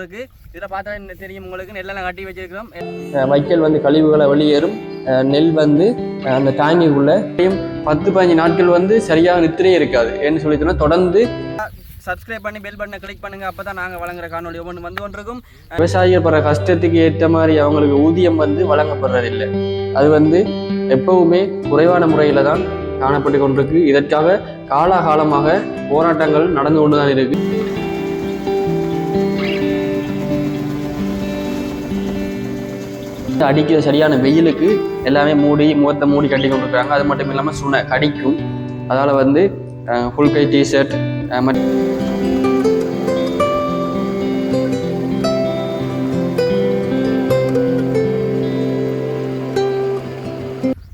கொண்டிருக்கு இதில் பார்த்தா என்ன தெரியும் உங்களுக்கு? நெல்லெல்லாம் கட்டி வச்சிருக்கிறோம். வைக்கோல் வந்து கழிவுகளை வெளியேறும். நெல் வந்து அந்த டாங்கிக்குள்ள பத்து பதினஞ்சு நாட்கள் வந்து சரியாக நித்திரையே இருக்காது. ஏன்னு சொல்லி சொன்னா தொடர்ந்து சப்ஸ்கிரைப் பண்ணி பெல் பட்டனை கிளிக் பண்ணுங்க. அப்போ தான் நாங்கள் வழங்குற காணொலி ஒவ்வொன்று வந்து கொண்டிருக்கும். விவசாயிகள் படுற கஷ்டத்துக்கு ஏற்ற மாதிரி அவங்களுக்கு ஊதியம் வந்து வழங்கப்படுறதில்லை. அது வந்து எப்பவுமே குறைவான முறையில் தான் காணப்பட்டு கொண்டிருக்கு. இதற்காக காலாகாலமாக போராட்டங்கள் நடந்து கொண்டு தான் இருக்கு. அடிக்கிற சரியான வெயிலுக்கு எல்லாமே மூடி முகத்தை மூடி கட்டி கொண்டிருக்காங்க அது மட்டும் இல்லாமல் சுனை கடிக்கும். அதால் வந்து ஃபுல் கை டிஷர்ட்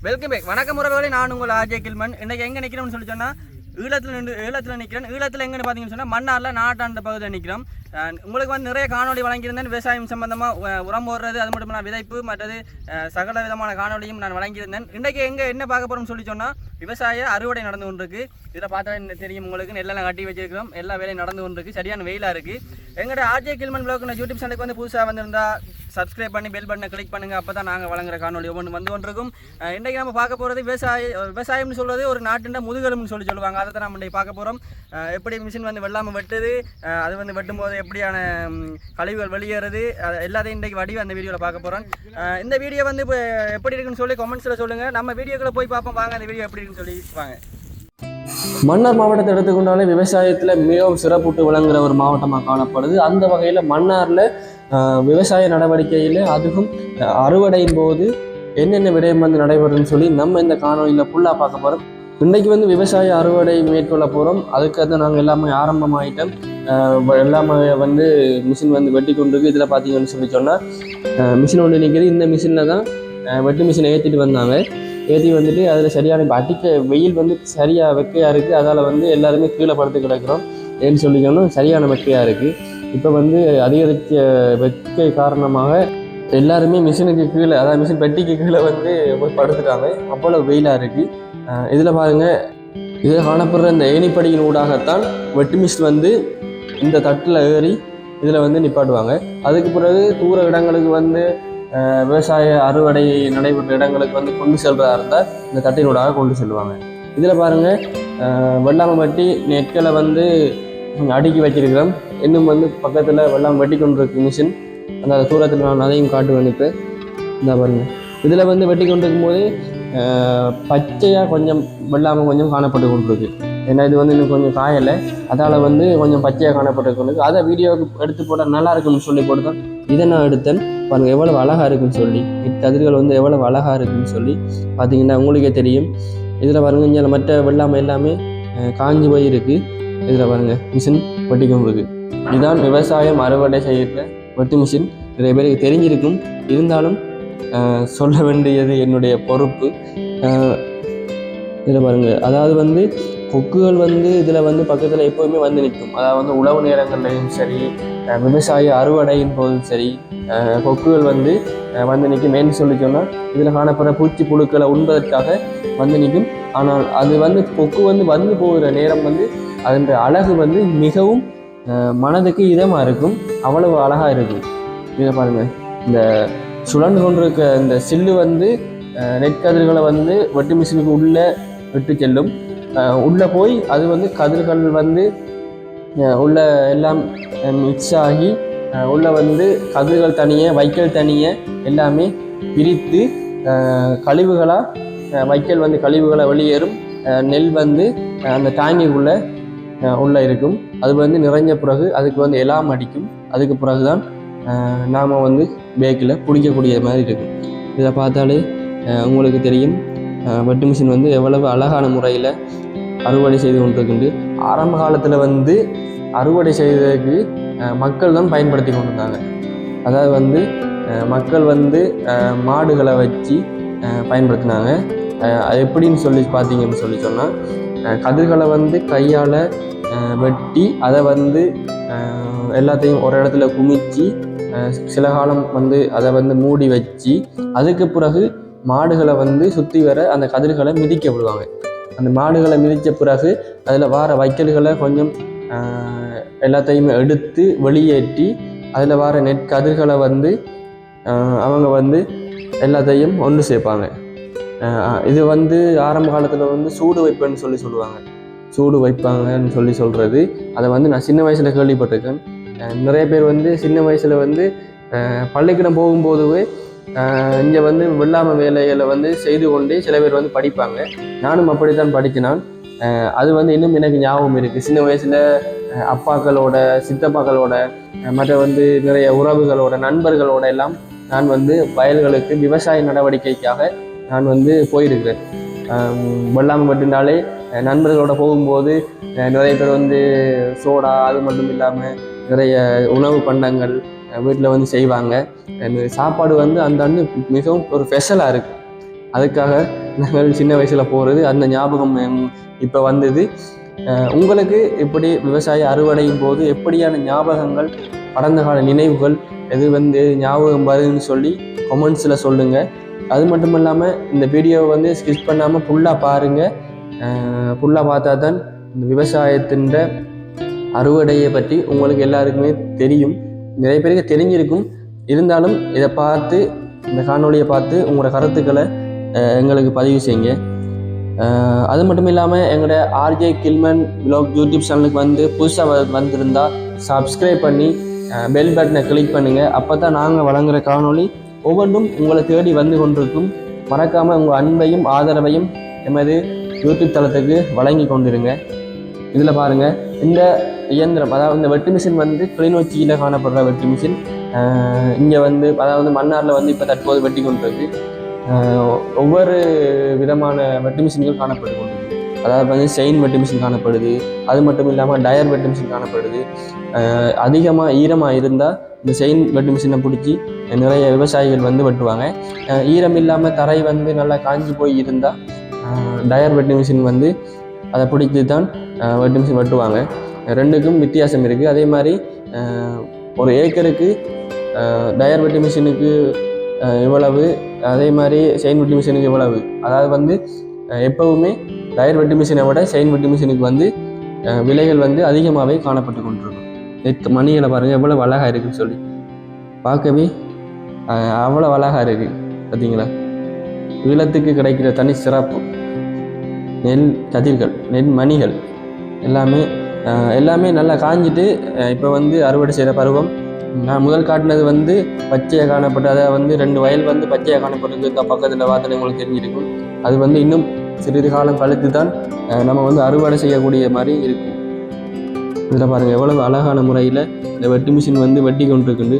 வெல்கம் பேக் வணக்கம் உறவுகளே. நான் உங்கள் ஆஜய் கில்மன். இன்னைக்கு எங்கே நிற்கிறோம்னு சொல்லி சொன்னால் ஈழத்தில் நின்று ஈழத்தில் நிற்கிறேன் ஈழத்தில் எங்கன்னு பார்த்தீங்கன்னு சொன்னால் மன்னாரில் நாட்டாண்ட பகுதியில் நிற்கிறோம் உங்களுக்கு வந்து நிறைய காணொளி வழங்கியிருந்தேன். விவசாயம் சம்பந்தமாக உரம் போடுறது அது மட்டும் நான் விதைப்பு மற்றது சகல விதமான காணொளியும் நான் வழங்கியிருந்தேன். இன்றைக்கி எங்கே என்ன பார்க்க போகிறோம்னு சொல்லி சொன்னால் விவசாய அறுவடை நடந்து கொண்டிருக்கு. இதில் பார்த்தா என்ன தெரியும் உங்களுக்கு? நெல்லெல்லாம் கட்டி வச்சிருக்கிறோம். எல்லா வேலையும் நடந்து கொண்டிருக்கு. சரியான வெயிலாக இருக்குது எங்களோட ஆர்ஜே கில்மன் பிளாக் யூடியூப் சேனலுக்கு வந்து புதுசாக வந்திருந்தா சப்ஸ்கிரைப் பண்ணி பெல் பட்டனை கிளிக் பண்ணுங்க. அப்போ தான் நாங்கள் வழங்குற காணொலி ஒவ்வொன்று வந்து கொண்டிருக்கும். இன்றைக்கு நம்ம பார்க்க போகிறது விவசாய விவசாயம்னு சொல்கிறது ஒரு நாட்டின் முதுகெலும்புன்னு சொல்லி சொல்லுவாங்க. அதை தான் நம்ம இன்றைக்கி பார்க்க போகிறோம் எப்படி மிஷின் வந்து வெள்ளாமல் வெட்டுது அது வந்து வெட்டும் போது எப்படியான கழிவுகள் வெளியேறுது எல்லாத்தையும் இன்றைக்கு வடிவ அந்த வீடியோவில் பார்க்க போகிறோம் இந்த வீடியோ வந்து இப்போ எப்படி இருக்குன்னு சொல்லி கமெண்ட்ஸில் சொல்லுங்கள் நம்ம வீடியோக்குள்ளே போய் பார்ப்போம். வாங்க அந்த வீடியோ எப்படி இருக்குன்னு சொல்லி வாங்க. மன்னார் மாவட்டத்தை எடுத்துக்கொண்டாலே விவசாயத்தில் மிகவும் சிறப்புட்டு விளங்குற ஒரு மாவட்டமாக காணப்படுது. அந்த வகையில் மன்னாரில் விவசாய நடவடிக்கையில் அதுவும் அறுவடையின் போது என்னென்ன விடயம் வந்து நடைபெறும்னு சொல்லி நம்ம இந்த காணொலியில் ஃபுல்லாக பார்க்க போகிறோம் இன்றைக்கு வந்து விவசாய அறுவடை மேற்கொள்ள போகிறோம் அதுக்காக நாங்கள் எல்லாமே ஆரம்பமாயிட்டோம். எல்லாமே வந்து மிஷின் வந்து வெட்டி கொண்டிருக்கு. இதில் பார்த்தீங்கன்னு சொல்லி சொன்னால் மிஷின் ஒன்று நிற்கிது இந்த மிஷினில் தான் வெட்டி வெட்டு மிஷினை ஏற்றிட்டு வந்தாங்க. ஏற்றி வந்துட்டு அதில் சரியான இப்போ அடிக்க வெயில் வந்து சரியாக வெக்கையாக இருக்குது அதால் வந்து எல்லாருமே கீழே படுத்து கிடக்கிறோம். ஏன்னு சொல்லிக்கணும் சரியான வெக்கையாக இருக்குது இப்போ வந்து அதிகரிக்க வெக்கை காரணமாக எல்லாருமே மிஷினுக்கு கீழே அதாவது மிஷின் பெட்டிக்கு கீழே வந்து போய் படுத்துட்டாங்க. அவ்வளோ வெயிலாக இருக்குது இதில் பாருங்கள் இதில் காணப்படுற இந்த ஏணிப்படியின் ஊடாகத்தான் வெட்டு மிஷின் வந்து இந்த தட்டில் ஏறி இதில் வந்து நிப்பாட்டுவாங்க. அதுக்கு பிறகு தூர இடங்களுக்கு வந்து விவசாய அறுவடை நடைபெற்ற இடங்களுக்கு வந்து கொண்டு செல்கிறதா இருந்தால் இந்த தட்டினூடாக கொண்டு செல்வாங்க இதில் பாருங்கள் வெள்ளாமை வெட்டி நெற்களை வந்து அடுக்கி வச்சிருக்கிறோம். இன்னும் வந்து பக்கத்தில் வெள்ளாமை வெட்டி கொண்டு இருக்கு மிஷின் அந்த தூரத்தில் நான் அதையும் காட்டுவேன் இப்போ. இந்த பாருங்க. இதில் வந்து வெட்டி கொண்டு இருக்கும்போது பச்சையாக கொஞ்சம் வெள்ளாமை கொஞ்சம் காணப்பட்டு கொண்டிருக்கு. ஏன்னா இது வந்து இன்னும் கொஞ்சம் காயலை. அதால் வந்து கொஞ்சம் பச்சையாக காணப்பட்டு கொண்டிருக்கு. அதை வீடியோவுக்கு எடுத்து போட்டால் நல்லா இருக்கும்னு சொல்லி போட்டுதான் இதை நான் எடுத்தேன். பாருங்கள் எவ்வளோ அழகாக இருக்குன்னு சொல்லி. கதிர்கள் வந்து எவ்வளோ அழகாக இருக்குன்னு சொல்லி பார்த்தீங்கன்னா உங்களுக்கே தெரியும். இதில் பாருங்கள் இங்கே மற்ற வெள்ளாமை எல்லாமே காஞ்சி போய் இருக்குது இதில் பாருங்கள் மிஷின் வெட்டி கொண்டு இதுதான் விவசாயம் அறுவடை செய்கிற வெட்டு மிஷின். நிறைய பேருக்கு தெரிஞ்சிருக்கும். இருந்தாலும் சொல்ல வேண்டியது என்னுடைய பொறுப்பு. இதில் பாருங்க. அதாவது வந்து கொக்குகள் வந்து இதில் வந்து பக்கத்தில் எப்போவுமே வந்து நிற்கும். அதாவது வந்து உழவு நேரங்கள்லையும் சரி விவசாய அறுவடையின் போதும் சரி கொக்குகள் வந்து வந்து நிற்கும். ஏன்னு சொல்லி சொன்னால் இதில் காணப்படுற பூச்சி புழுக்களை உண்பதற்காக வந்து நிற்கும். ஆனால் அது வந்து கொக்கு வந்து வந்து போகிற நேரம் வந்து அதன் அழகு வந்து மிகவும் மனதுக்கு இதமாக இருக்கும். அவ்வளவு அழகாக இருக்கும் இதை பாருங்கள் இந்த சுழன்று கொண்டிருக்க இந்த சில்லு வந்து நெற்கதிர்களை வந்து வெட்டு மிஷினுக்கு உள்ளே விட்டு செல்லும். உள்ளே போய் அது வந்து கதிர்கள் வந்து உள்ள எல்லாம் மிக்ஸ் ஆகி உள்ளே உள்ள வந்து கதிர்கள் தனியே வைக்கல் தனியே எல்லாமே பிரித்து கழிவுகளாக வைக்கல் வந்து கழிவுகளை வெளியேறும் நெல் வந்து அந்த டாங்கிக்குள்ளே உள்ளே இருக்கும். அது வந்து நிறைஞ்ச பிறகு அதுக்கு வந்து எலாம் அடிக்கும். அதுக்கு பிறகு தான் நாம் வந்து பேக்கில் பிடிக்கக்கூடிய மாதிரி இருக்கும். இதை பார்த்தாலே உங்களுக்கு தெரியும். வெட்டு மிஷின் வந்து எவ்வளவு அழகான முறையில் அறுவடை செய்து கொண்டிருக்குண்டு ஆரம்ப காலத்தில் வந்து அறுவடை செய்ததற்கு மக்கள் தான் பயன்படுத்தி கொண்டிருந்தாங்க. அதாவது வந்து மக்கள் வந்து மாடுகளை வச்சு பயன்படுத்தினாங்க. அது எப்படின்னு சொல்லி பார்த்தீங்கன்னு சொல்லி சொன்னால் கதிர்களை வந்து கையால் வெட்டி அதை வந்து எல்லாத்தையும் ஒரு இடத்துல குமிச்சு சில காலம் வந்து அதை வந்து மூடி வச்சு அதுக்கு பிறகு மாடுகளை வந்து சுற்றி வர அந்த கதிர்களை மிதிக்க விடுவாங்க. அந்த மாடுகளை மிதித்த பிறகு அதில் வார வைக்கல்களை கொஞ்சம் எல்லாத்தையுமே எடுத்து வெளியேற்றி அதில் வர நெட் கதிர்களை வந்து அவங்க வந்து எல்லாத்தையும் ஒன்று சேர்ப்பாங்க. இது வந்து ஆரம்ப காலத்தில் வந்து சூடு வைப்புன்னு சொல்லி சொல்லுவாங்க. சூடு வைப்பாங்கன்னு சொல்லி சொல்கிறது அதை வந்து நான் சின்ன வயசில் கேள்விப்பட்டிருக்கேன். நிறைய பேர் வந்து சின்ன வயசில் வந்து பள்ளிக்கூடம் போகும்போதுவே இங்கே வந்து வெள்ளாமை வேலைகளை வந்து செய்து கொண்டு சில பேர் வந்து படிப்பாங்க. நானும் அப்படித்தான் படித்தினான் அது வந்து இன்னும் எனக்கு ஞாபகம் இருக்குது சின்ன வயசில் அப்பாக்களோட சித்தப்பாக்களோட மற்ற வந்து நிறைய உறவுகளோட நண்பர்களோட எல்லாம் நான் வந்து வயல்களுக்கு விவசாய நடவடிக்கைக்காக நான் வந்து போயிருக்கிறேன். வெள்ளாமை மட்டும்னாலே நண்பர்களோட போகும்போது நிறைய பேர் வந்து சோடா அது மட்டும் இல்லாமல் நிறைய உணவு பண்டங்கள் வீட்டில் வந்து செய்வாங்க. அந்த சாப்பாடு வந்து அந்த அண்ணு மிகவும் ஒரு ஸ்பெஷலாக இருக்கு. அதுக்காக நாங்கள் சின்ன வயசில் போகிறது அந்த ஞாபகம் இப்போ வந்தது. உங்களுக்கு இப்படி விவசாய அறுவடையும் போது எப்படியான ஞாபகங்கள் கடந்த கால நினைவுகள் எது வந்து ஞாபகம் வருதுன்னு சொல்லி கமெண்ட்ஸில் சொல்லுங்கள் அது மட்டும் இல்லாமல் இந்த வீடியோவை வந்து ஸ்கிப் பண்ணாமல் ஃபுல்லாக பாருங்கள் ஃபுல்லாக பார்த்தா தான் இந்த விவசாயத்தின் அறுவடையை பற்றி உங்களுக்கு எல்லாருக்குமே தெரியும். நிறைய பேருக்கு தெரிஞ்சிருக்கும். இருந்தாலும் இதை பார்த்து இந்த காணொலியை பார்த்து உங்களோட கருத்துக்களை எங்களுக்கு பதிவு செய்யுங்க. அது மட்டும் இல்லாமல் எங்களோட ஆர்ஜே கில்மன் விலாக் யூடியூப் சேனலுக்கு வந்து புதுசாக வந்திருந்தால் சப்ஸ்கிரைப் பண்ணி பெல் பட்டனை கிளிக் பண்ணுங்கள் அப்போ தான் நாங்கள் வழங்குற காணொளி ஒவ்வொன்றும் உங்களை தேடி வந்து கொண்டிருக்கும். மறக்காமல் உங்கள் அன்பையும் ஆதரவையும் எமது யூடியூப் தளத்துக்கு வழங்கி கொண்டிருங்க. இதில் பாருங்கள் இந்த இயந்திரம் அதாவது இந்த வெட்டு மிஷின் வந்து கிளிநொச்சியில் காணப்படுற வெட்டு மிஷின். இங்கே வந்து அதாவது மன்னாரில் வந்து இப்போ தற்போது வெட்டி கொண்டிருக்கு ஒவ்வொரு விதமான வெட்டு மிஷின்கள் காணப்பட்டு கொண்டு அதாவது வந்து செயின் வெட்டு மிஷின் காணப்படுது. அது மட்டும் இல்லாமல் டயர் வெட்டு மிஷின் காணப்படுது அதிகமாக ஈரமாக இருந்தால் இந்த செயின் வெட்டு மிஷினை பிடிச்சி நிறைய விவசாயிகள் வந்து வெட்டுவாங்க. ஈரம் இல்லாமல் தரை வந்து நல்லா காஞ்சி போய் இருந்தால் டயர் வெட்டு மிஷின் வந்து அதை பிடிச்சி தான் வெட்டு மிஷின் வெட்டுவாங்க. ரெண்டுக்கும் வித்தியாசம் இருக்குது அதே மாதிரி ஒரு ஏக்கருக்கு டயர் வெட்டு மிஷினுக்கு இவ்வளவு அதே மாதிரி செயின் வெட்டு மிஷினுக்கு இவ்வளவு. அதாவது வந்து எப்போவுமே எப்பவுமே டயர் வெட்டு மிஷினை விட செயின் வெட்டு மிஷினுக்கு வந்து விலைகள் வந்து அதிகமாகவே காணப்பட்டு கொண்டிருக்கும். நெத் மணிகளை பாருங்கள் எவ்வளோ அழகாக இருக்குன்னு சொல்லி. பார்க்கவே அவ்வளோ அழகாக இருக்குது பார்த்தீங்களா ஈழத்துக்கு கிடைக்கிற தனி சிறப்பு. நெல் கதிர்கள் நெல் மணிகள் எல்லாமே எல்லாமே நல்லா காஞ்சிட்டு இப்போ வந்து அறுவடை செய்கிற பருவம். நான் முதல் காட்டினது வந்து பச்சையாக காணப்பட்டு அதை வந்து ரெண்டு வயல் வந்து பச்சையாக காணப்பட்டிருக்கு பக்கத்தில் பார்த்தா உங்களுக்கு தெரிஞ்சிருக்கும். அது வந்து இன்னும் சிறிது காலம் கழித்து தான் நம்ம வந்து அறுவடை செய்யக்கூடிய மாதிரி இருக்கும் இதில் பாருங்கள் எவ்வளவு அழகான முறையில் இந்த வட்டி மிஷின் வந்து வெட்டி கொண்டிருக்குண்டு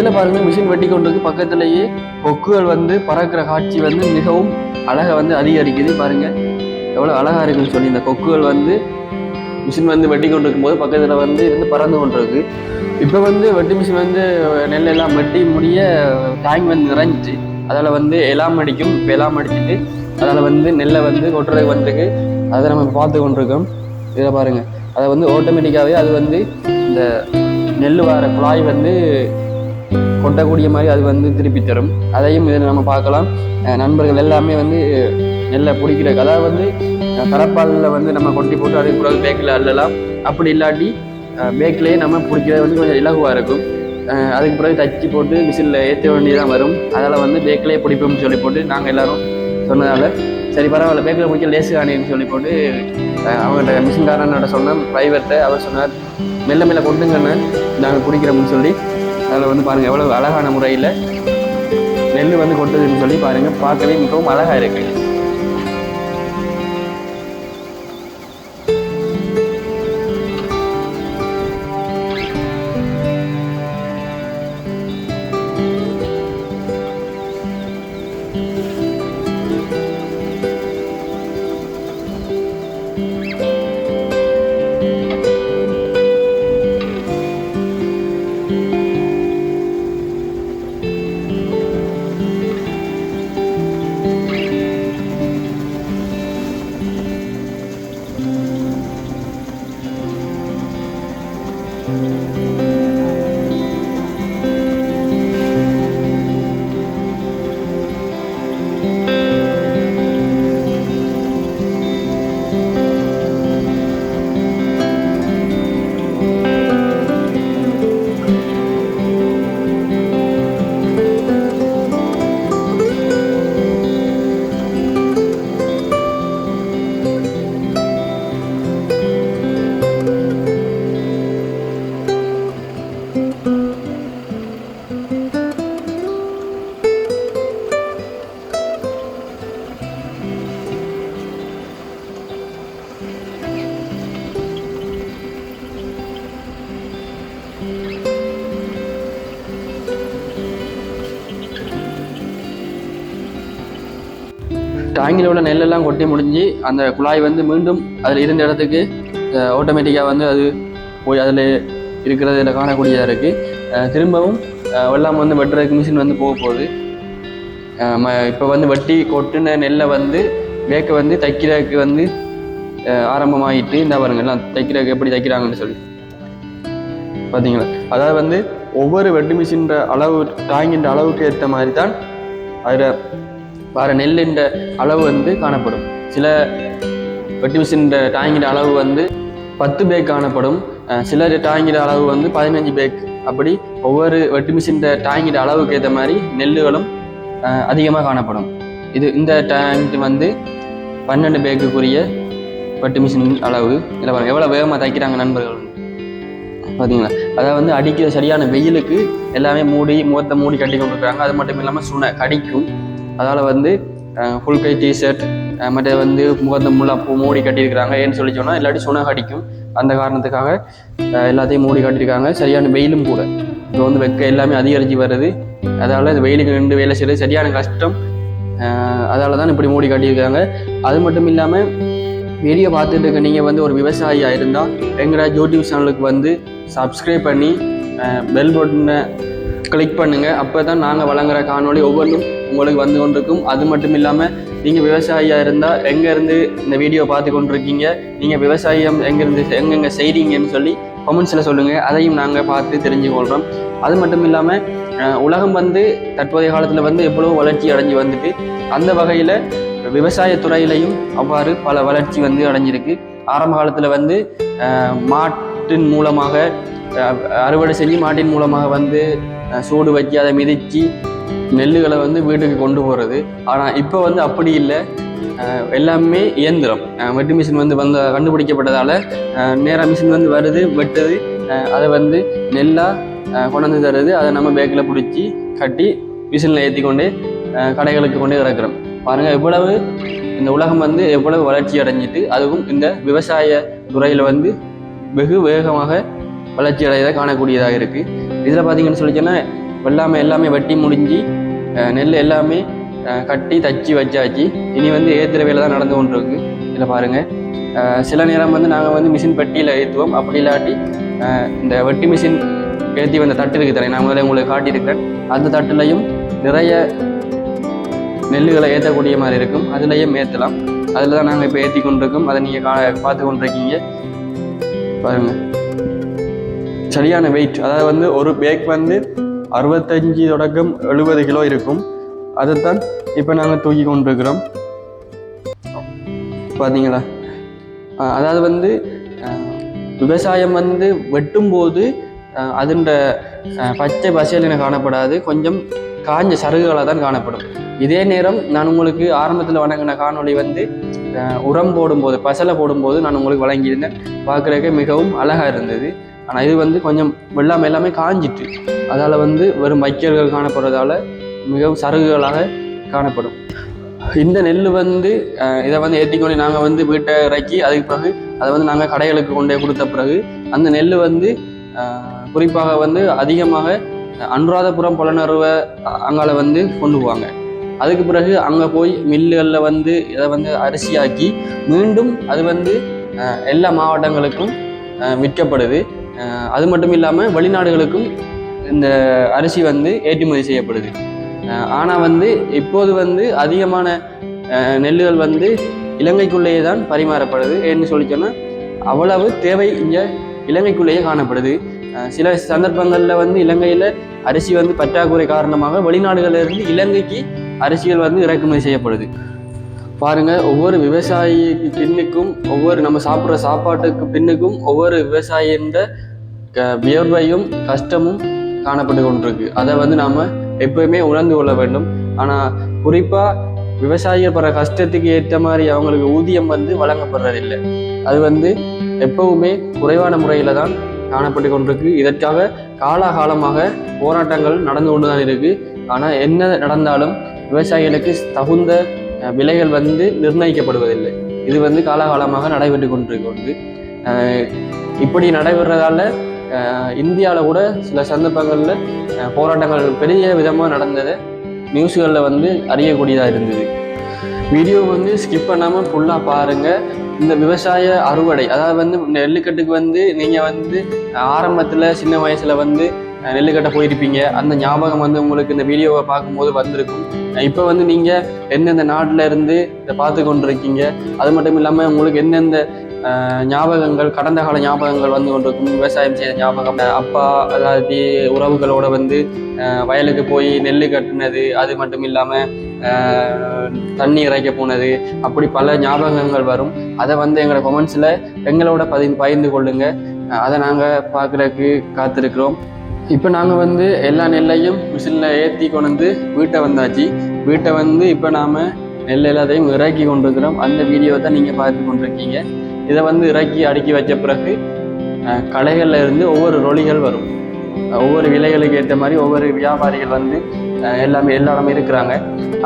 இதில் பாருங்கள் மிஷின் வெட்டி கொண்டிருக்கு. பக்கத்துலேயே கொக்குகள் வந்து பறக்கிற காட்சி வந்து மிகவும் அழகை வந்து அதிகரிக்குது பாருங்கள் எவ்வளோ அழகாக இருக்குன்னு சொல்லி இந்த கொக்குகள் வந்து மிஷின் வந்து வெட்டி கொண்டிருக்கும் போது பக்கத்தில் வந்து இருந்து பறந்து கொண்டிருக்கு. இப்போ வந்து வெட்டி மிஷின் வந்து நெல் எல்லாம் வெட்டி முடிய டேங்க் வந்து நிறைஞ்சிச்சு. அதில் வந்து எலாம் அடிக்கும் இப்போ எலாம் அடிச்சுட்டு அதில் வந்து நெல்லை வந்து கொட்டுறதுக்கு வந்துருக்கு. அதை நம்ம பார்த்து கொண்டிருக்கோம். இதில் பாருங்கள் அதை வந்து ஆட்டோமேட்டிக்காகவே அது வந்து இந்த நெல் வர குழாய் வந்து கொட்டக்கூடிய மாதிரி அது வந்து திருப்பி தரும். அதையும் இதில் நம்ம பார்க்கலாம். நண்பர்கள் எல்லாமே வந்து நெல்லை பிடிக்கிற அதாவது வந்து தரப்பாலில் வந்து நம்ம கொட்டி போட்டு அதுக்கு பிறகு பேக்கில் அள்ளலாம். அப்படி இல்லாட்டி பேக்கிலேயே நம்ம பிடிக்கிறது வந்து கொஞ்சம் இலகுவாக இருக்கும். அதுக்கு பிறகு தச்சு போட்டு விசிலில் ஏற்ற வேண்டியதான் வரும். அதால் வந்து பேக்கிலே பிடிப்போம்னு சொல்லி போட்டு நாங்கள் எல்லோரும் சொன்னதால் சரி பரவாயில்ல பேக்கில் பிடிக்க லேசு காணின்னு சொல்லி போட்டு அவங்கள்ட்ட மிஷின்காரனோட சொன்னேன் டிரைவர்கிட்ட அவர் சொன்னார் மெல்ல மெல்ல கொண்டுங்கன்னு நாங்கள் பிடிக்கிறோம்னு சொல்லி. அதில் வந்து பாருங்கள் எவ்வளோ அழகான முறையில் நெல் வந்து கொட்டுதுன்னு சொல்லி பாருங்கள் பார்க்கவே மிகவும் அழகாக இருக்குது டாங்கில் உள்ள நெல்லெல்லாம் கொட்டி முடிஞ்சு அந்த குழாய் வந்து மீண்டும் அதில் இருந்த இடத்துக்கு ஆட்டோமேட்டிக்காக வந்து அது போய் அதில் இருக்கிறது இதில் காணக்கூடியதாக இருக்குது திரும்பவும் அஹ், வந்து வெட்டுறதுக்கு மிஷின் வந்து போக போகுது. இப்போ வந்து வெட்டி கொட்டின நெல்லை வந்து வேக்க வந்து தைக்கிறதுக்கு வந்து ஆரம்பமாகிட்டு ஆரம்பமாயிட்டு இந்த பாருங்க எல்லாம் தைக்கிறதுக்கு எப்படி தைக்கிறாங்கன்னு சொல்லி. பார்த்தீங்களா அதாவது வந்து ஒவ்வொரு வெட்டு மிஷின்ற அளவு டாங்கின்ற அளவுக்கு ஏற்ற மாதிரி தான் அதில் வர நெல்லுன்ற அளவு வந்து காணப்படும். சில வெட்டு மிஷின்ற டாங்கிற அளவு வந்து பத்து பேக் காணப்படும். சில டாங்கிற அளவு வந்து பதினஞ்சு பேக். அப்படி ஒவ்வொரு வெட்டு மிஷின்ற டாங்கிற அளவுக்கு ஏற்ற மாதிரி நெல்லுகளும் அதிகமாக காணப்படும். இது இந்த டேங்க் வந்து பன்னெண்டு பேக்குக்குரிய வெட்டு மிஷின் அளவு. இதில் பாருங்கள் எவ்வளோ வேகமாக தைக்கிறாங்க நண்பர்கள். பார்த்தீங்களா அதாவது வந்து அடிக்கிற சரியான வெயிலுக்கு எல்லாமே மூடி முகத்தை மூடி கட்டி கொண்டு அது மட்டும் இல்லாமல் சுனை கடிக்கும். அதால் வந்து ஃபுல் கை டிஷர்ட் மற்ற வந்து முகத்தை முள்ளா பூ மூடி கட்டியிருக்கிறாங்க. ஏன்னு சொல்லி சொன்னால் இல்லாட்டி சுனக கடிக்கும் அந்த காரணத்துக்காக எல்லாத்தையும் மூடி கட்டியிருக்காங்க. சரியான வெயிலும் கூட. இப்போ வந்து வெக்க எல்லாமே அதிகரித்து வருது. அதால் இந்த வெயிலுக்கு ரெண்டு வேலை செய்கிறது சரியான கஷ்டம். அதால் தான் இப்படி மூடி காட்டியிருக்காங்க. அது மட்டும் இல்லாமல் வீடியோ பார்த்துட்டு இருக்க நீங்கள் வந்து ஒரு விவசாயியாக இருந்தால் எங்களோட யூடியூப் சேனலுக்கு வந்து சப்ஸ்கிரைப் பண்ணி பெல் பட்டனை கிளிக் பண்ணுங்கள் அப்போ தான் நாங்கள் வழங்குற காணொளி ஒவ்வொன்றும் உங்களுக்கு வந்து கொண்டிருக்கும். அது மட்டும் இல்லாமல் நீங்கள் விவசாயியாக இருந்தால் எங்கேருந்து இந்த வீடியோ பார்த்து கொண்டிருக்கீங்க? நீங்கள் விவசாயம் எங்கேருந்து எங்கெங்கே செய்கிறீங்கன்னு சொல்லி கமெண்ட்ஸில் சொல்லுங்கள் அதையும் நாங்கள் பார்த்து தெரிஞ்சுக்கொள்கிறோம் அது மட்டும் இல்லாமல் உலகம் வந்து தற்போதைய காலத்தில் வந்து எவ்வளோ வளர்ச்சி அடைஞ்சு வந்துட்டு அந்த வகையில் விவசாயத்துறையிலையும் அவ்வாறு பல வளர்ச்சி வந்து அடைஞ்சிருக்கு. ஆரம்ப காலத்தில் வந்து மாட்டின் மூலமாக அறுவடை செஞ்சு மாட்டின் மூலமாக வந்து சூடு வச்சு அதை மிதித்து நெல்லுகளை வந்து வீட்டுக்கு கொண்டு போகிறது ஆனால் இப்போ வந்து அப்படி இல்லை. எல்லாமே இயந்திரம். வெட்டு மிஷின் வந்து வந்த கண்டுபிடிக்கப்பட்டதால் நேராக மிஷின் வந்து வருது வெட்டுது. அதை வந்து நெல்லாக கொண்டு வந்து தருது. அதை நம்ம பேக்கில் பிடிச்சி கட்டி மிஷினில் ஏற்றி கொண்டு கடைகளுக்கு கொண்டு இறக்குறோம். பாருங்கள் எவ்வளவு இந்த உலகம் வந்து எவ்வளவு வளர்ச்சி அடைஞ்சிட்டு அதுவும் இந்த விவசாய துறையில் வந்து வெகு வேகமாக வளர்ச்சி அடையதை காணக்கூடியதாக இருக்குது இதில் பார்த்தீங்கன்னு சொல்லி சொன்னால் வெள்ளாமை எல்லாமே வெட்டி முடிஞ்சு நெல் எல்லாமே கட்டி தச்சு வச்சாச்சு. இனி வந்து ஏற்றுற வேலை தான் நடந்து கொண்டிருக்கு. இதில் பாருங்கள் சில நேரம் வந்து நாங்கள் வந்து மிஷின் பெட்டியில் ஏற்றுவோம் அப்படி இல்லாட்டி இந்த வெட்டி மிஷின் ஏற்றி வந்த தட்டு இருக்குது தானே நான் முதல்ல உங்களுக்கு காட்டியிருக்கிறேன். அந்த தட்டுலையும் நிறைய நெல்லுகளை ஏற்றக்கூடிய மாதிரி இருக்கும். அதுலேயும் ஏற்றலாம் அதில் தான் நாங்கள் இப்போ ஏற்றி கொண்டிருக்கோம். அதை நீங்கள் கா பார்த்து கொண்டிருக்கீங்க. பாருங்கள் சரியான வெயிட் அதாவது வந்து ஒரு பேக் வந்து அறுபத்தஞ்சு தொடக்கம் எழுபது கிலோ இருக்கும். அதைத்தான் இப்போ நாங்கள் தூக்கி கொண்டிருக்கிறோம். பார்த்தீங்களா அதாவது வந்து விவசாயம் வந்து வெட்டும்போது அதுன்ற அஹ் பச்சை பசேல் என காணப்படாது. கொஞ்சம் காஞ்ச சருகுகளாக தான் காணப்படும். இதே நேரம் நான் உங்களுக்கு ஆரம்பத்தில் வணங்கின காணொளி வந்து உரம் போடும்போது பசலை போடும்போது நான் உங்களுக்கு வழங்கியிருந்தேன். பார்க்குறக்க மிகவும் அழகாக இருந்தது. ஆனால் இது வந்து கொஞ்சம் வெள்ளாமல் எல்லாமே காஞ்சிட்டு அதால் வந்து வெறும் வைக்கல்கள் காணப்படுறதால மிகவும் சருகுகளாக காணப்படும். இந்த நெல் வந்து இதை வந்து ஏற்றிக்கொண்டு நாங்கள் வந்து வீட்டை இறக்கி அதுக்கு பிறகு அதை வந்து நாங்கள் கடைகளுக்கு கொண்டே கொடுத்த பிறகு அந்த நெல் வந்து குறிப்பாக வந்து அதிகமாக அனுராதபுரம் புலனறுவ அங்கால வந்து கொண்டு போவாங்க அதுக்கு பிறகு அங்கே போய் மில்லுகளில் வந்து இதை வந்து அரிசியாக்கி மீண்டும் அது வந்து எல்லா மாவட்டங்களுக்கும் விற்கப்படுது. அது மட்டும் இல்லாமல் வெளிநாடுகளுக்கும் இந்த அரிசி வந்து ஏற்றுமதி செய்யப்படுது. ஆனால் வந்து இப்போது வந்து அதிகமான நெல்லுகள் வந்து இலங்கைக்குள்ளேயே தான் பரிமாறப்படுது. ஏன்னு சொல்லி சொன்னால் அவ்வளவு தேவை இங்கே இலங்கைக்குள்ளேயே காணப்படுது. சில சந்தர்ப்பங்களில் வந்து இலங்கையில் அரிசி வந்து பற்றாக்குறை காரணமாக வெளிநாடுகளிலிருந்து இலங்கைக்கு அரிசிகள் வந்து இறக்குமதி செய்யப்படுது. பாருங்க ஒவ்வொரு விவசாயிக்கு பின்னுக்கும் ஒவ்வொரு நம்ம சாப்பிட்ற சாப்பாட்டுக்கு பின்னுக்கும் ஒவ்வொரு விவசாயின்ற க- வியர்வையும் கஷ்டமும் காணப்பட்டு கொண்டிருக்கு. அதை வந்து நாம எப்பயுமே உணர்ந்து கொள்ள வேண்டும். ஆனால் குறிப்பாக விவசாயிகள் படுற கஷ்டத்துக்கு ஏற்ற மாதிரி அவங்களுக்கு ஊதியம் வந்து வழங்கப்படுறதில்லை. அது வந்து எப்பவுமே குறைவான முறையில் தான் காணப்பட்டு கொண்டிருக்கு. இதற்காக காலாகாலமாக போராட்டங்கள் நடந்து கொண்டு தான் இருக்கு. ஆனால் என்ன நடந்தாலும் விவசாயிகளுக்கு தகுந்த விலைகள் வந்து நிர்ணயிக்கப்படுவதில்லை. இது வந்து காலாகாலமாக நடைபெற்று கொண்டிருக்கிறது இப்படி நடைபெறதால இந்தியாவில் கூட சில சந்தர்ப்பங்களில் போராட்டங்கள் பெரிய விதமாக நடந்ததை நியூஸ்களில் வந்து அறியக்கூடியதாக இருந்தது. வீடியோ வந்து ஸ்கிப் பண்ணாமல் ஃபுல்லாக பாருங்கள் இந்த விவசாய அறுவடை அதாவது வந்து நெல்லுக்கட்டுக்கு வந்து நீங்கள் வந்து ஆரம்பத்தில் சின்ன வயசில் வந்து நெல்லுக்கட்டை போயிருப்பீங்க. அந்த ஞாபகம் வந்து உங்களுக்கு இந்த வீடியோவை பார்க்கும்போது வந்திருக்கும். இப்போ வந்து நீங்கள் எந்தெந்த நாட்டில் இருந்து இதை பார்த்து கொண்டிருக்கீங்க? அது மட்டும் இல்லாமல் உங்களுக்கு எந்தெந்த ஞாபகங்கள் கடந்த கால ஞாபகங்கள் வந்து கொண்டிருக்கும்? விவசாயம் செய்த ஞாபகம் அப்பா அதாவது உறவுகளோட வந்து வயலுக்கு போய் நெல் கட்டினது அது மட்டும் இல்லாமல் தண்ணி இறைக்க போனது. அப்படி பல ஞாபகங்கள் வரும். அதை வந்து எங்களோட கொமெண்ட்ஸில் எங்களோட பதி பகிர்ந்து கொள்ளுங்க. அதை நாங்கள் பார்க்குறதுக்கு காத்திருக்கிறோம். இப்போ நாங்கள் வந்து எல்லா நெல்லையும் மிஷினில் ஏற்றி கொண்டு வந்து வீட்டை வந்தாச்சு. வீட்டை வந்து இப்போ நாம் நெல் எல்லாத்தையும் இறக்கி கொண்டிருக்கிறோம். அந்த வீடியோவை தான் நீங்கள் பார்த்து கொண்டிருக்கீங்க. இதை வந்து இறக்கி அடுக்கி வச்ச பிறகு களைகளில் இருந்து ஒவ்வொரு ரொலிகள் வரும். ஒவ்வொரு விலைகளுக்கு ஏற்ற மாதிரி ஒவ்வொரு வியாபாரிகள் வந்து எல்லாமே எல்லா இடமே இருக்கிறாங்க.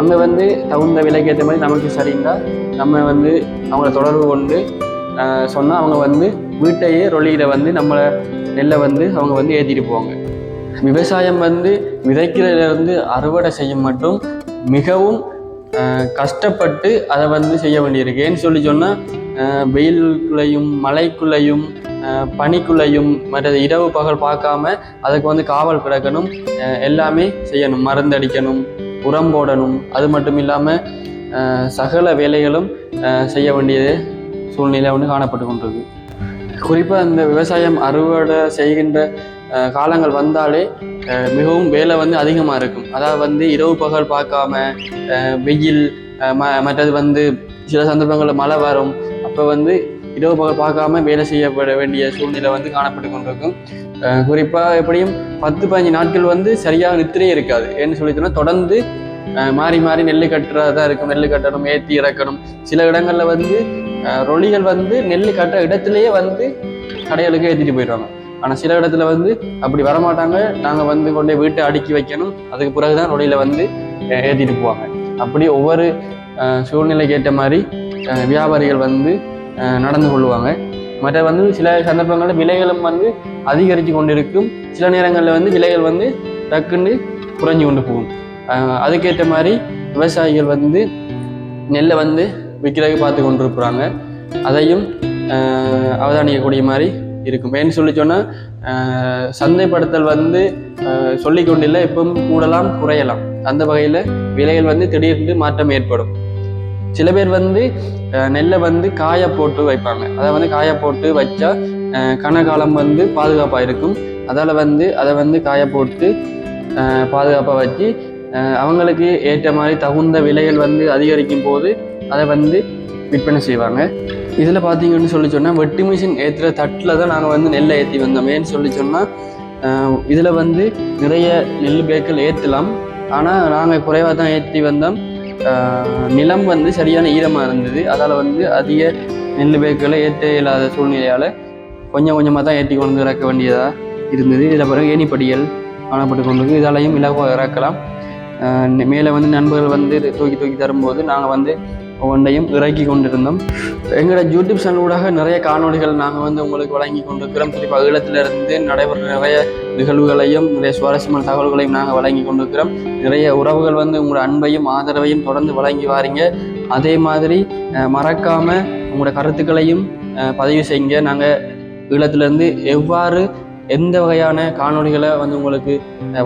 அங்கே வந்து தகுந்த விலைக்கு ஏற்ற மாதிரி நமக்கு சரிந்தா நம்ம வந்து அவங்கள தொடர்பு கொண்டு சொன்னால் அவங்க வந்து வீட்டையே ரொலியில் வந்து நம்மளை நெல்லை வந்து அவங்க வந்து ஏற்றிட்டு போவாங்க. விவசாயம் வந்து விதைக்கிறதுலேருந்து அறுவடை செய்யும் மட்டும் மிகவும் கஷ்டப்பட்டு அதை வந்து செய்ய வேண்டியிருக்கு. ஏன்னு சொல்லி சொன்னால் வெயிலுக்குள்ளேயும் மழைக்குள்ளேயும் பனிக்குள்ளேயும் மற்ற இரவு பகல் பார்க்காம அதுக்கு வந்து காவல் கிடக்கணும். எல்லாமே செய்யணும். மருந்தடிக்கணும் உரம் போடணும். அது மட்டும் இல்லாமல் சகல வேலைகளும் செய்ய வேண்டியது சூழ்நிலை வந்து காணப்பட்டு கொண்டிருக்கு. குறிப்பாக இந்த விவசாயம் அறுவடை செய்கின்ற காலங்கள் வந்தாலே மிகவும் வேலை வந்து அதிகமாக இருக்கும். அதாவது வந்து இரவு பகல் பார்க்காம வெயில் ம மற்றது வந்து சில சந்தர்ப்பங்களில் மழை வரும். அப்போ வந்து இரவு பகல் பார்க்காம வேலை செய்யப்பட வேண்டிய சூழ்நிலை வந்து காணப்பட்டு கொண்டிருக்கும். குறிப்பாக எப்படியும் பத்து பதினஞ்சு நாட்கள் வந்து சரியாக நித்திரையே இருக்காது. ஏன்னு சொல்லி சொன்னால் தொடர்ந்து மாறி மாறி நெல் கட்டுறதா இருக்கும். நெல் கட்டணும் ஏற்றி இறக்கணும். சில இடங்களில் வந்து ரொலிகள் வந்து நெல் கட்டுற இடத்துலையே வந்து கடைகளுக்கு ஏற்றிட்டு போயிடுவாங்க. ஆனால் சில இடத்துல வந்து அப்படி வரமாட்டாங்க. நாங்கள் வந்து கொண்டு போய் வீட்டை அடுக்கி வைக்கணும். அதுக்கு பிறகு தான் ரொலியில் வந்து ஏற்றிட்டு போவாங்க. அப்படி ஒவ்வொரு சூழ்நிலைக்கு ஏற்ற மாதிரி வியாபாரிகள் வந்து நடந்து கொள்வாங்க. மற்ற வந்து சில சந்தர்ப்பங்களில் விலைகளும் வந்து அதிகரித்து கொண்டிருக்கும். சில நேரங்களில் வந்து விலைகள் வந்து டக்குன்னு குறைஞ்சு கொண்டு போகும். அதுக்கேற்ற மாதிரி விவசாயிகள் வந்து நெல்லை வந்து விற்கிறதுக்கு பார்த்து கொண்டிருக்கிறாங்க. அதையும் அவதானிக்கக்கூடிய மாதிரி இருக்கும். ஏன்னு சொல்லி சொன்னால் சந்தைப்படுத்தல் வந்து சொல்லிக்கொண்டில்லை எப்பவும் கூடலாம் குறையலாம். அந்த வகையில் விலைகள் வந்து திடீர்னு மாற்றம் ஏற்படும். சில பேர் வந்து நெல்லை வந்து காய போட்டு வைப்பாங்க. அதை வந்து காய போட்டு வச்சா கனகாலம் வந்து பாதுகாப்பாக இருக்கும். அதால் வந்து அதை வந்து காய போட்டு பாதுகாப்பாக வச்சு அவங்களுக்கு ஏற்ற மாதிரி தகுந்த விலைகள் வந்து அதிகரிக்கும் போது அதை வந்து விற்பனை செய்வாங்க. இதில் பார்த்தீங்கன்னு சொல்லி சொன்னால் வெட்டி மிஷின் ஏற்றுற தட்டில் தான் நாங்கள் வந்து நெல்லை ஏற்றி வந்தோம். ஏன்னு சொல்லி சொன்னால் இதில் வந்து நிறைய நெல் பேக்கள் ஏற்றலாம் ஆனால் நாங்கள் குறைவாக தான் ஏற்றி வந்தோம். நிலம் வந்து சரியான ஈரமாக இருந்தது. அதால் வந்து அதிக நெல் பேக்களை ஏற்ற இல்லாத சூழ்நிலையால் கொஞ்சம் கொஞ்சமாக தான் ஏற்றி கொண்டு இறக்க வேண்டியதாக இருந்தது. இதில் பிறகு ஏணிப்படிகள் காணப்பட்டு கொண்டிருக்கு. இதாலையும் இலகுவாக இறக்கலாம். மேலே வந்து நண்பர்கள் வந்து தூக்கி தூக்கி தரும்போது நாங்கள் வந்து ஒவ்வொன்றையும் இறக்கி கொண்டிருந்தோம். எங்களோட யூடியூப் சேனல் ஊடாக நிறைய காணொளிகள் நாங்கள் வந்து உங்களுக்கு வழங்கி கொண்டிருக்கிறோம். குறிப்பாக ஈழத்திலிருந்து நடைபெற நிறைய நிகழ்வுகளையும் நிறைய சுவாரஸ்யமான தகவல்களையும் நாங்கள் வழங்கி கொண்டிருக்கிறோம். நிறைய உறவுகள் வந்து உங்களோட அன்பையும் ஆதரவையும் தொடர்ந்து வழங்கி வாரீங்க. அதே மாதிரி மறக்காமல் உங்களோட கருத்துக்களையும் பதிவு செய்யுங்க. நாங்கள் ஈழத்திலிருந்து எவ்வாறு எந்த வகையான காணொளிகளை வந்து உங்களுக்கு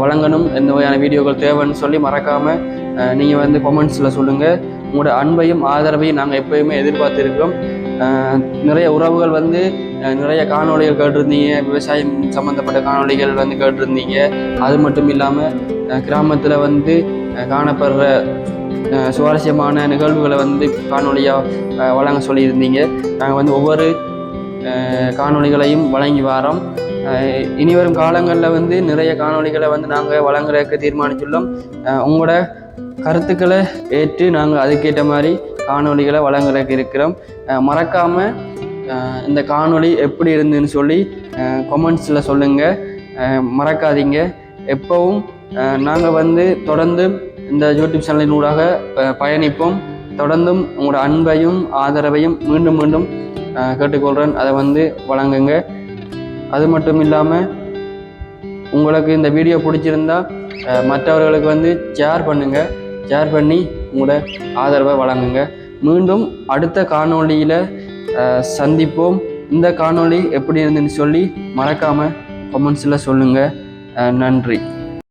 வழங்கணும் எந்த வகையான வீடியோக்கள் தேவைன்னு சொல்லி மறக்காமல் நீங்கள் வந்து கொமெண்ட்ஸில் சொல்லுங்கள் உங்களோட அன்பையும் ஆதரவையும் நாங்கள் எப்பயுமே எதிர்பார்த்துருக்கோம் நிறைய உறவுகள் வந்து நிறைய காணொளிகள் கேட்டிருந்தீங்க. விவசாயம் சம்மந்தப்பட்ட காணொளிகள் வந்து கேட்டிருந்தீங்க. அது மட்டும் இல்லாமல் கிராமத்தில் வந்து காணப்படுற சுவாரஸ்யமான நிகழ்வுகளை வந்து காணொளியாக வழங்க சொல்லியிருந்தீங்க. நாங்கள் வந்து ஒவ்வொரு காணொலிகளையும் காணொளிகளையும் வழங்கி வாரோம் இனி வரும் காலங்களில் வந்து நிறைய காணொளிகளை வந்து நாங்கள் வழங்குறதுக்கு தீர்மானிச்சுள்ளோம். உங்களோட கருத்துக்களை ஏற்று நாங்கள் அதுக்கேற்ற மாதிரி காணொளிகளை வழங்குறதுக்கு இருக்கிறோம். மறக்காமல் இந்த காணொளி எப்படி இருந்துன்னு சொல்லி கொமெண்ட்ஸில் சொல்லுங்கள் மறக்காதீங்க. எப்போவும் நாங்கள் வந்து தொடர்ந்து இந்த யூடியூப் சேனலின் ஊடாக பயணிப்போம். தொடர்ந்தும் உங்களோட அன்பையும் ஆதரவையும் மீண்டும் மீண்டும் கேட்டுக்கொள்கிறேன் அதை வந்து வழங்குங்க. அது மட்டும் இல்லாமல் உங்களுக்கு இந்த வீடியோ பிடிச்சிருந்தா மற்றவர்களுக்கு வந்து ஷேர் பண்ணுங்கள் ஷேர் பண்ணி உங்களோட ஆதரவை வழங்குங்க. மீண்டும் அடுத்த காணொளியில் சந்திப்போம். இந்த காணொளி எப்படி இருந்துன்னு சொல்லி மறக்காமல் கமெண்ட்ஸில் சொல்லுங்கள் நன்றி.